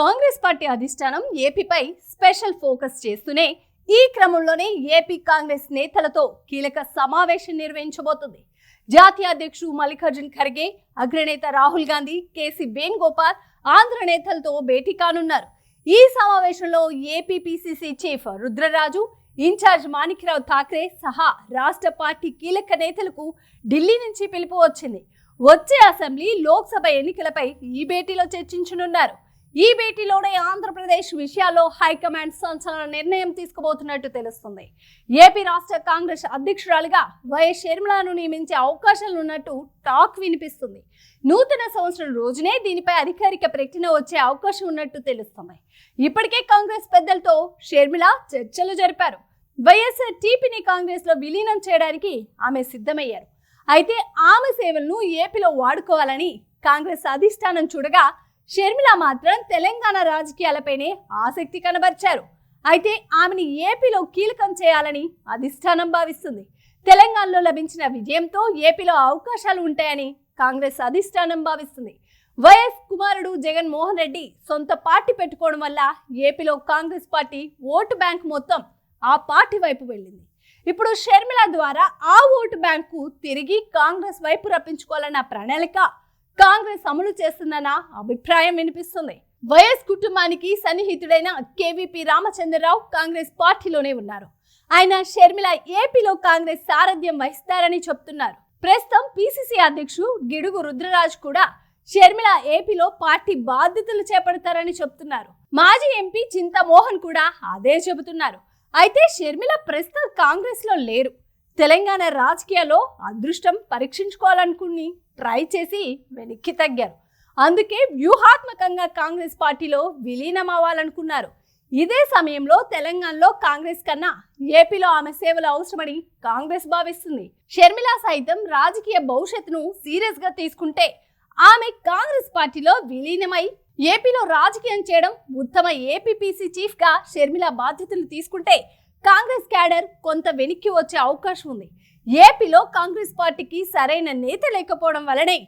Congress party అధిష్టానం ఏపీపై special focus చేస్తూనే ఈ క్రమంలోనే ఏపీ కాంగ్రెస్ నేతలతో కీలక సమావేశం నిర్వహించబోతుంది. జాతీయ అధ్యక్షుడు మల్లికార్జున్ ఖర్గే అగ్రనేత రాహుల్ గాంధీ కేసీ వేణుగోపాల్ ఆంధ్ర నేతలతో భేటీ కానున్నారు. ఈ సమావేశంలో APPCC chief Rudraraju incharge Manikrao Thakre సహా రాష్ట్ర పార్టీ కీలక నేతలకు ఢిల్లీ నుంచి పిలుపు వచ్చింది. వచ్చే అసెంబ్లీ లోక్సభ ఎన్నికలపై ఈ భేటీలో చర్చించనున్నారు. ఈ భేటీలోనే ఆంధ్రప్రదేశ్ విషయాల్లో హైకమాండ్ సంచలన నిర్ణయం తీసుకోబోతున్నట్టు తెలుస్తుంది. ఏపీ రాష్ట్ర కాంగ్రెస్ అధ్యక్షురాలిగా వైఎస్ షర్మిలాను నియమించే అవకాశాలు ఉన్నట్టు టాక్ వినిపిస్తుంది. నూతన సంవత్సరం రోజునే దీనిపై అధికారిక ప్రకటన వచ్చే అవకాశం ఉన్నట్టు తెలుస్తుంది. ఇప్పటికే కాంగ్రెస్ పెద్దలతో షర్మిల చర్చలు జరిపారు. వైఎస్ఆర్ టీపీని కాంగ్రెస్లో విలీనం చేయడానికి ఆమె సిద్ధమయ్యారు. అయితే ఆమె సేవలను ఏపీలో వాడుకోవాలని కాంగ్రెస్ అధిష్టానం చూడగా షర్మిల మాత్రం తెలంగాణ రాజకీయాలపైనే ఆసక్తి కనబర్చారు. అయితే ఆమెని ఏపీలో కీలకం చేయాలని అధిష్టానం భావిస్తుంది. తెలంగాణలో లభించిన విజయంతో ఏపీలో అవకాశాలు ఉంటాయని కాంగ్రెస్ అధిష్టానం భావిస్తుంది. వైఎస్ కుమారుడు జగన్మోహన్ రెడ్డి సొంత పార్టీ పెట్టుకోవడం వల్ల ఏపీలో కాంగ్రెస్ పార్టీ ఓటు బ్యాంక్ మొత్తం ఆ పార్టీ వైపు వెళ్ళింది. ఇప్పుడు షర్మిల ద్వారా ఆ ఓటు బ్యాంకు తిరిగి కాంగ్రెస్ వైపు రప్పించుకోవాలన్న ప్రణాళిక కాంగ్రెస్ అమలు చేస్తుందన్న అభిప్రాయం వినిపిస్తుంది. వైఎస్ కుటుంబానికి సన్నిహితుడైన కేవీపీ రామచంద్రరావు కాంగ్రెస్ పార్టీలోనే ఉన్నారు. ఆయన షర్మిల ఏపీలో కాంగ్రెస్ సారథ్యం వహిస్తారని చెప్తున్నారు. ప్రస్తుతం పిసిసి అధ్యక్షుడు గిడుగు రుద్రరాజ్ కూడా షర్మిల ఏపీలో పార్టీ బాధ్యతలు చేపడతారని చెప్తున్నారు. మాజీ ఎంపీ చింతమోహన్ కూడా అదే చెబుతున్నారు. అయితే షర్మిల ప్రస్తుతం కాంగ్రెస్లో లేరు. తెలంగాణ రాజకీయాల్లో అదృష్టం పరీక్షించుకోవాలనుకుని ట్రై చేసి వెనక్కి తగ్గారు. అందుకే వ్యూహాత్మకంగా కాంగ్రెస్ పార్టీలో విలీనం అవ్వాలనుకున్నారు ఇదే సమయంలో తెలంగాణలో కాంగ్రెస్ కన్నా ఏపీలో ఆమె సేవలు అవసరమని కాంగ్రెస్ భావిస్తుంది. షర్మిల సైతం రాజకీయ భవిష్యత్తును సీరియస్గా తీసుకుంటే ఆమె కాంగ్రెస్ పార్టీలో విలీనమై ఏపీలో రాజకీయం చేయడం ఉత్తమ ఏపీపీసీ చీఫ్గా షర్మిల బాధ్యతలు తీసుకుంటే కాంగ్రెస్ క్యాడర్ కొంత వెనక్కి వచ్చే అవకాశం ఉంది. ఏపీలో కాంగ్రెస్ పార్టీకి సరైన నేత లేకపోవడం వలనే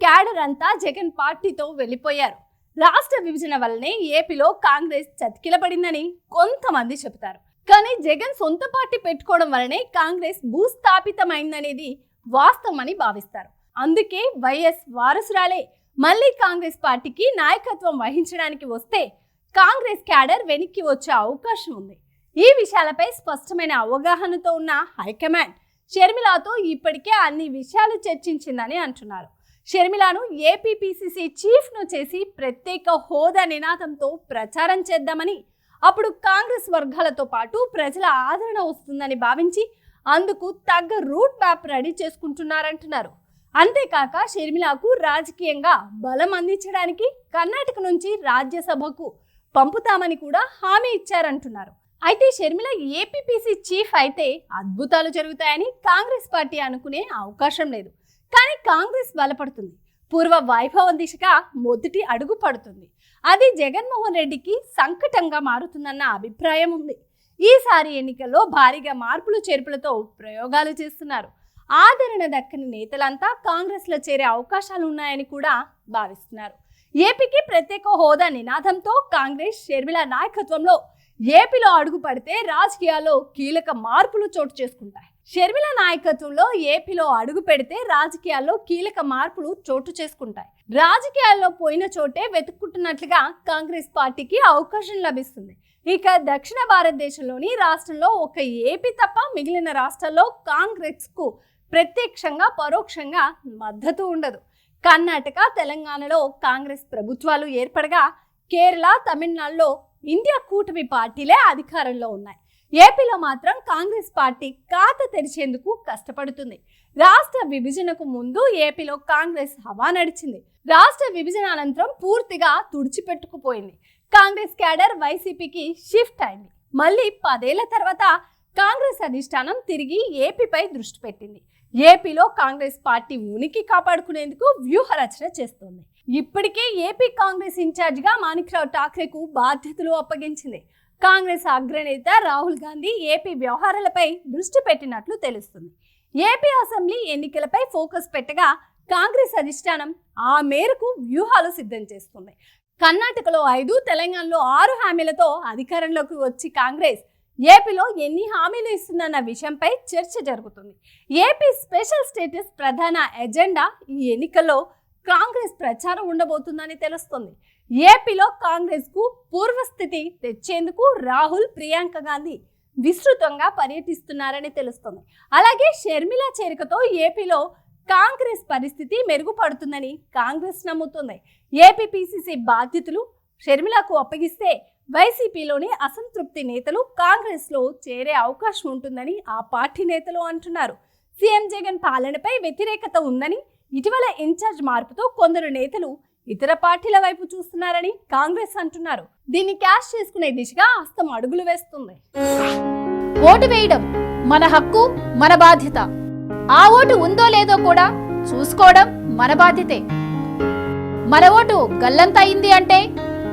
క్యాడర్ అంతా జగన్ పార్టీతో వెళ్ళిపోయారు. రాష్ట్ర విభజన వల్లనే ఏపీలో కాంగ్రెస్ చతికిలబడిందని కొంతమంది చెబుతారు. కానీ జగన్ సొంత పార్టీ పెట్టుకోవడం వలనే కాంగ్రెస్ భూస్థాపితమైందనేది వాస్తవమని భావిస్తారు. అందుకే వైఎస్ వారసురాలే మళ్ళీ కాంగ్రెస్ పార్టీకి నాయకత్వం వహించడానికి వస్తే కాంగ్రెస్ క్యాడర్ వెనక్కి వచ్చే అవకాశం ఉంది. ఈ విషయాలపై స్పష్టమైన అవగాహనతో ఉన్న హైకమాండ్ షర్మిలాతో ఇప్పటికే అన్ని విషయాలు చర్చించిందని అంటున్నారు. షర్మిలాను ఏపీపీసీసీ చీఫ్ను చేసి ప్రత్యేక హోదా నినాదంతో ప్రచారం చేద్దామని అప్పుడు కాంగ్రెస్ వర్గాలతో పాటు ప్రజల ఆదరణ వస్తుందని భావించి అందుకు తగ్గ రూట్ మ్యాప్ రెడీ చేసుకుంటున్నారంటున్నారు. అంతేకాక షర్మిలాకు రాజకీయంగా బలం అందించడానికి కర్ణాటక నుంచి రాజ్యసభకు పంపుతామని కూడా హామీ ఇచ్చారంటున్నారు. అయితే షర్మిల ఏపీపీసీ చీఫ్ అయితే అద్భుతాలు జరుగుతాయని కాంగ్రెస్ పార్టీ అనుకునే అవకాశం లేదు. కానీ కాంగ్రెస్ బలపడుతుంది. పూర్వ వైభవం దిశగా మొదటి అడుగు పడుతుంది. అది జగన్మోహన్ రెడ్డికి సంకటంగా మారుతుందన్న అభిప్రాయం ఉంది. ఈసారి ఎన్నికల్లో భారీగా మార్పులు చేర్పులతో ప్రయోగాలు చేస్తున్నారు. ఆదరణ దక్కని నేతలంతా కాంగ్రెస్లో చేరే అవకాశాలు ఉన్నాయని కూడా భావిస్తున్నారు. ఏపీకి ప్రత్యేక హోదా నినాదంతో కాంగ్రెస్ షర్మిల నాయకత్వంలో ఏపీలో అడుగు పడితే రాజకీయాల్లో కీలక మార్పులు చోటు చేసుకుంటాయి. షర్మిల నాయకత్వంలో ఏపీలో అడుగు పెడితే రాజకీయాల్లో కీలక మార్పులు చోటు చేసుకుంటాయి. రాజకీయాల్లో పోయిన చోటే వెతుక్కుంటున్నట్లుగా కాంగ్రెస్ పార్టీకి అవకాశం లభిస్తుంది. ఇక దక్షిణ భారతదేశంలోని రాష్ట్రంలో ఒక ఏపీ తప్ప మిగిలిన రాష్ట్రాల్లో కాంగ్రెస్కు ప్రత్యక్షంగా పరోక్షంగా మద్దతు ఉండదు. కర్ణాటక తెలంగాణలో కాంగ్రెస్ ప్రభుత్వాలు ఏర్పడగా కేరళ తమిళనాడులో ఇండియా కూటమి పార్టీలే అధికారంలో ఉన్నాయి. ఏపీలో మాత్రం కాంగ్రెస్ పార్టీ ఖాతా తెరిచేందుకు కష్టపడుతుంది. రాష్ట్ర విభజనకు ముందు ఏపీలో కాంగ్రెస్ హవా నడిచింది. రాష్ట్ర విభజన అనంతరం పూర్తిగా తుడిచిపెట్టుకుపోయింది. కాంగ్రెస్ క్యాడర్ వైసీపీకి షిఫ్ట్ అయింది. మళ్ళీ పదేళ్ళ తర్వాత కాంగ్రెస్ అధిష్టానం తిరిగి ఏపీపై దృష్టి పెట్టింది. ఏపీలో కాంగ్రెస్ పార్టీ ఉనికి కాపాడుకునేందుకు వ్యూహ రచన చేస్తోంది. ఇప్పటికే ఏపీ కాంగ్రెస్ ఇన్ఛార్జిగా మాణిక్రావు ఠాక్రేకు బాధ్యతలు అప్పగించింది. కాంగ్రెస్ అగ్రనేత రాహుల్ గాంధీ ఏపీ వ్యవహారాలపై దృష్టి పెట్టినట్లు తెలుస్తుంది. ఏపీ అసెంబ్లీ ఎన్నికలపై ఫోకస్ పెట్టగా కాంగ్రెస్ అధిష్టానం ఆ మేరకు వ్యూహాలు సిద్ధం చేస్తుంది. కర్ణాటకలో ఐదు తెలంగాణలో ఆరు హామీలతో అధికారంలోకి వచ్చి కాంగ్రెస్ ఏపీలో ఎన్ని హామీలు ఇస్తుందన్న విషయంపై చర్చ జరుగుతుంది. ఏపీ స్పెషల్ స్టేటస్ ప్రధాన ఎజెండా ఈ ఎన్నికల్లో కాంగ్రెస్ ప్రచారం ఉండబోతుందని తెలుస్తుంది. ఏపీలో కాంగ్రెస్కు పూర్వస్థితి తెచ్చేందుకు రాహుల్ ప్రియాంక గాంధీ విస్తృతంగా పర్యటిస్తున్నారని తెలుస్తుంది. అలాగే షర్మిల చేరికతో ఏపీలో కాంగ్రెస్ పరిస్థితి మెరుగుపడుతుందని కాంగ్రెస్ నమ్ముతుంది. ఏపీ పిసిసి బాధ్యతలు షర్మిలకు అప్పగిస్తే వైసీపీలోని అసంతృప్తి నేతలు కాంగ్రెస్లో చేరే అవకాశం ఉంటుందని ఆ పార్టీ నేతలు అంటున్నారు. సీఎం జగన్ పాలనపై వ్యతిరేకత ఉందని ఇటీవల ఇన్ఛార్జ్ మార్పుతో కొందరు నేతలు ఇతర పార్టీల వైపు చూస్తున్నారని కాంగ్రెస్ అంటున్నారు. దీన్ని క్యాష్ చేసుకునే దిశగా హస్తం అడుగులు వేస్తుంది. ఓటు వేయడం మన హక్కు మన బాధ్యత. ఆ ఓటు ఉందో లేదో కూడా చూసుకోవడం మన బాధ్యతే. మన ఓటు గల్లంత అయింది అంటే